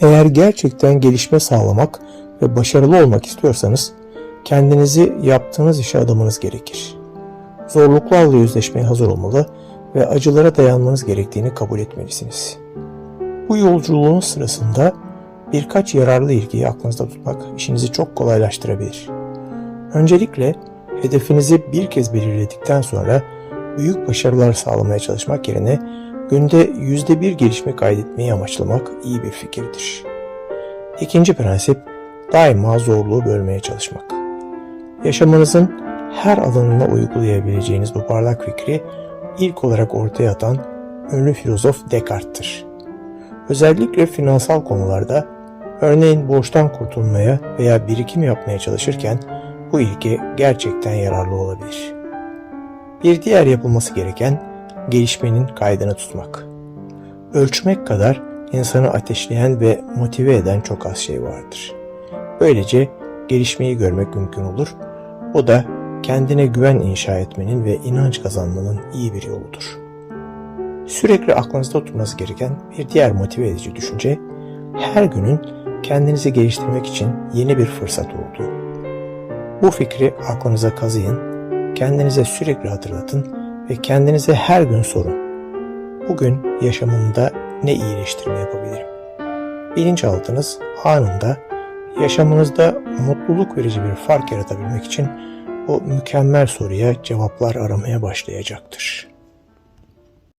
Eğer gerçekten gelişme sağlamak ve başarılı olmak istiyorsanız kendinizi yaptığınız işe adamanız gerekir. Zorluklarla yüzleşmeye hazır olmalı ve acılara dayanmanız gerektiğini kabul etmelisiniz. Bu yolculuğun sırasında birkaç yararlı ilgiyi aklınızda tutmak işinizi çok kolaylaştırabilir. Öncelikle hedefinizi bir kez belirledikten sonra büyük başarılar sağlamaya çalışmak yerine günde yüzde bir gelişme kaydetmeyi amaçlamak iyi bir fikirdir. İkinci prensip daima zorluğu bölmeye çalışmak. Yaşamınızın her alanına uygulayabileceğiniz bu parlak fikri ilk olarak ortaya atan ünlü filozof Descartes'tir. Özellikle finansal konularda örneğin borçtan kurtulmaya veya birikim yapmaya çalışırken bu ilke gerçekten yararlı olabilir. Bir diğer yapılması gereken gelişmenin kaydını tutmak. Ölçmek kadar insanı ateşleyen ve motive eden çok az şey vardır. Böylece gelişmeyi görmek mümkün olur. O da kendine güven inşa etmenin ve inanç kazanmanın iyi bir yoludur. Sürekli aklınızda tutması gereken bir diğer motive edici düşünce, her günün kendinizi geliştirmek için yeni bir fırsat olduğu. Bu fikri aklınıza kazıyın, kendinize sürekli hatırlatın ve kendinize her gün sorun. Bugün yaşamımda ne iyileştirme yapabilirim? Bilinçaltınız anında yaşamınızda mutluluk verici bir fark yaratabilmek için o mükemmel soruya cevaplar aramaya başlayacaktır.